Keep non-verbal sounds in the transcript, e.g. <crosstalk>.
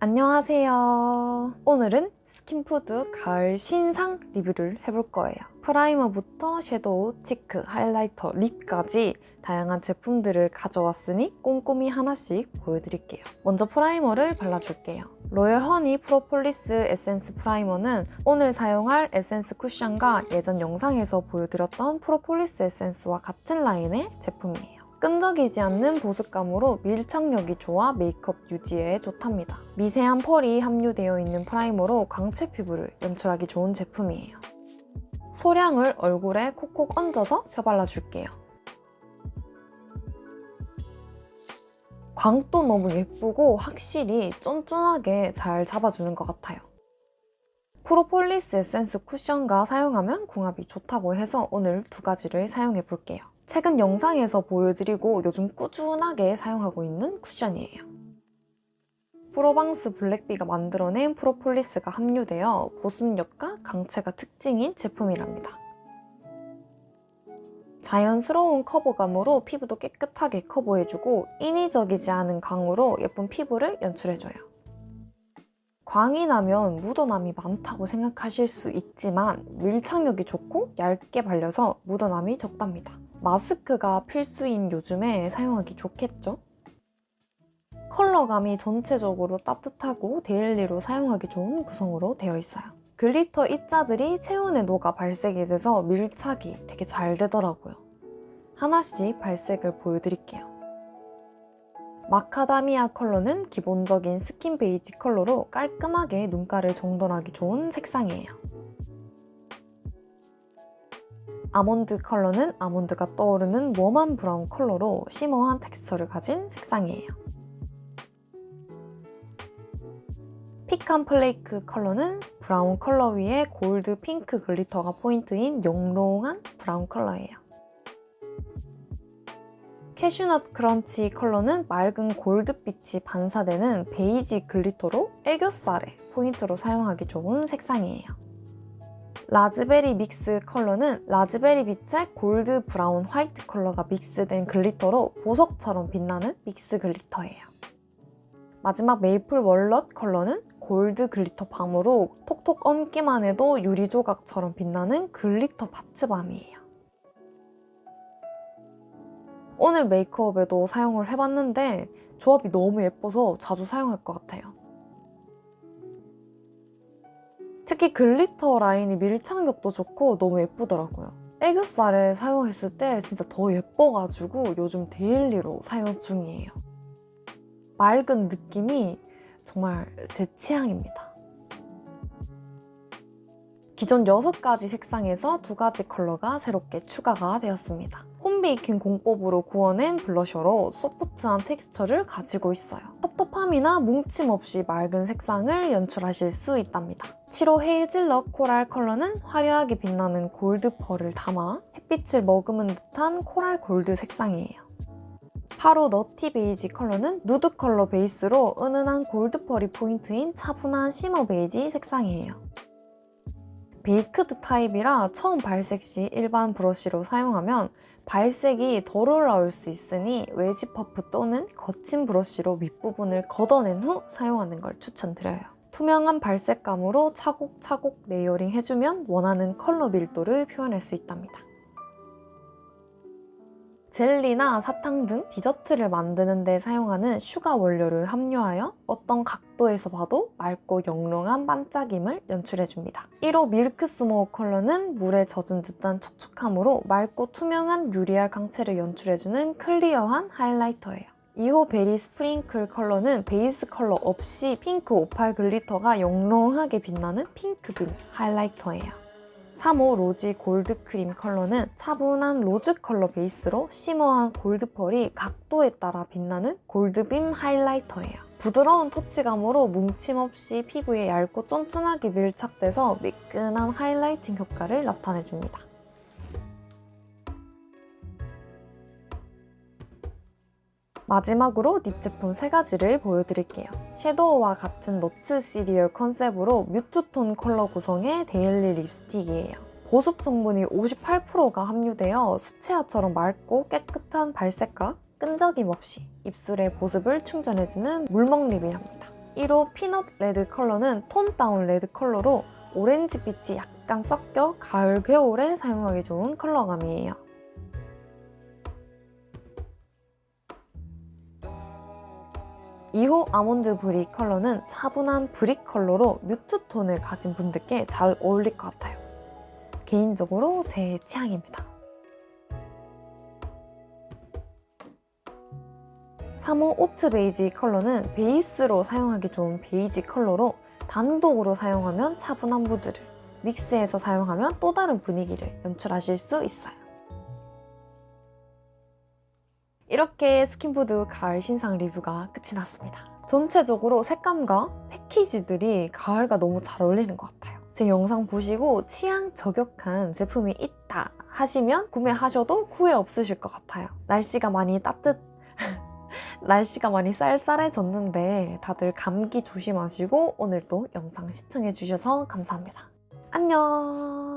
안녕하세요. 오늘은 스킨푸드 가을 신상 리뷰를 해볼 거예요. 프라이머부터 섀도우, 치크, 하이라이터, 립까지 다양한 제품들을 가져왔으니 꼼꼼히 하나씩 보여드릴게요. 먼저 프라이머를 발라줄게요. 로열 허니 프로폴리스 에센스 프라이머는 오늘 사용할 에센스 쿠션과 예전 영상에서 보여드렸던 프로폴리스 에센스와 같은 라인의 제품이에요. 끈적이지 않는 보습감으로 밀착력이 좋아 메이크업 유지에 좋답니다. 미세한 펄이 함유되어 있는 프라이머로 광채 피부를 연출하기 좋은 제품이에요. 소량을 얼굴에 콕콕 얹어서 펴발라줄게요. 광도 너무 예쁘고 확실히 쫀쫀하게 잘 잡아주는 것 같아요. 프로폴리스 에센스 쿠션과 사용하면 궁합이 좋다고 해서 오늘 두 가지를 사용해 볼게요. 최근 영상에서 보여드리고 요즘 꾸준하게 사용하고 있는 쿠션이에요. 프로방스 블랙비가 만들어낸 프로폴리스가 함유되어 보습력과 강체가 특징인 제품이랍니다. 자연스러운 커버감으로 피부도 깨끗하게 커버해주고 인위적이지 않은 광으로 예쁜 피부를 연출해줘요. 광이 나면 묻어남이 많다고 생각하실 수 있지만 밀착력이 좋고 얇게 발려서 묻어남이 적답니다. 마스크가 필수인 요즘에 사용하기 좋겠죠? 컬러감이 전체적으로 따뜻하고 데일리로 사용하기 좋은 구성으로 되어 있어요. 글리터 입자들이 체온에 녹아 발색이 돼서 밀착이 되게 잘 되더라고요. 하나씩 발색을 보여드릴게요. 마카다미아 컬러는 기본적인 스킨 베이지 컬러로 깔끔하게 눈가를 정돈하기 좋은 색상이에요. 아몬드 컬러는 아몬드가 떠오르는 웜한 브라운 컬러로 시머한 텍스처를 가진 색상이에요. 피칸 플레이크 컬러는 브라운 컬러 위에 골드 핑크 글리터가 포인트인 영롱한 브라운 컬러예요. 캐슈넛 크런치 컬러는 맑은 골드빛이 반사되는 베이지 글리터로 애교살에 포인트로 사용하기 좋은 색상이에요. 라즈베리 믹스 컬러는 라즈베리 빛의 골드 브라운 화이트 컬러가 믹스된 글리터로 보석처럼 빛나는 믹스 글리터예요. 마지막 메이플 월넛 컬러는 골드 글리터 밤으로 톡톡 얹기만 해도 유리 조각처럼 빛나는 글리터 파츠밤이에요. 오늘 메이크업에도 사용을 해봤는데 조합이 너무 예뻐서 자주 사용할 것 같아요. 특히 글리터 라인이 밀착력도 좋고 너무 예쁘더라고요. 애교살에 사용했을 때 진짜 더 예뻐가지고 요즘 데일리로 사용 중이에요. 맑은 느낌이 정말 제 취향입니다. 기존 6가지 색상에서 2가지 컬러가 새롭게 추가가 되었습니다. 홈베이킹 공법으로 구워낸 블러셔로 소프트한 텍스처를 가지고 있어요. 텁텁함이나 뭉침 없이 맑은 색상을 연출하실 수 있답니다. 7호 헤이즐넛 코랄 컬러는 화려하게 빛나는 골드 펄을 담아 햇빛을 머금은 듯한 코랄 골드 색상이에요. 8호 너티 베이지 컬러는 누드 컬러 베이스로 은은한 골드 펄이 포인트인 차분한 시머 베이지 색상이에요. 베이크드 타입이라 처음 발색 시 일반 브러쉬로 사용하면 발색이 덜 올라올 수 있으니 웨지 퍼프 또는 거친 브러쉬로 밑부분을 걷어낸 후 사용하는 걸 추천드려요. 투명한 발색감으로 차곡차곡 레이어링 해주면 원하는 컬러 밀도를 표현할 수 있답니다. 젤리나 사탕 등 디저트를 만드는 데 사용하는 슈가 원료를 함유하여 어떤 각도에서 봐도 맑고 영롱한 반짝임을 연출해줍니다. 1호 밀크 스모어 컬러는 물에 젖은 듯한 촉촉함으로 맑고 투명한 유리알 강체를 연출해주는 클리어한 하이라이터예요. 2호 베리 스프링클 컬러는 베이스 컬러 없이 핑크 오팔 글리터가 영롱하게 빛나는 핑크빈 하이라이터예요. 3호 로지 골드 크림 컬러는 차분한 로즈 컬러 베이스로 시머한 골드 펄이 각도에 따라 빛나는 골드빔 하이라이터예요. 부드러운 터치감으로 뭉침 없이 피부에 얇고 쫀쫀하게 밀착돼서 매끈한 하이라이팅 효과를 나타내줍니다. 마지막으로 립 제품 3가지를 보여드릴게요. 섀도우와 같은 너츠 시리얼 컨셉으로 뮤트톤 컬러 구성의 데일리 립스틱이에요. 보습 성분이 58%가 함유되어 수채화처럼 맑고 깨끗한 발색과 끈적임 없이 입술의 보습을 충전해주는 물먹 립이랍니다. 1호 피넛 레드 컬러는 톤 다운 레드 컬러로 오렌지빛이 약간 섞여 가을, 겨울에 사용하기 좋은 컬러감이에요. 2호 아몬드 브릭 컬러는 차분한 브릭 컬러로 뮤트 톤을 가진 분들께 잘 어울릴 것 같아요. 개인적으로 제 취향입니다. 3호 오트 베이지 컬러는 베이스로 사용하기 좋은 베이지 컬러로 단독으로 사용하면 차분한 무드를, 믹스해서 사용하면 또 다른 분위기를 연출하실 수 있어요. 이렇게 스킨푸드 가을 신상 리뷰가 끝이 났습니다. 전체적으로 색감과 패키지들이 가을과 너무 잘 어울리는 것 같아요. 제 영상 보시고 취향 저격한 제품이 있다 하시면 구매하셔도 후회 없으실 것 같아요. 날씨가 많이 따뜻 <laughs> 날씨가 많이 쌀쌀해졌는데 다들 감기 조심하시고 오늘도 영상 시청해주셔서 감사합니다. 안녕!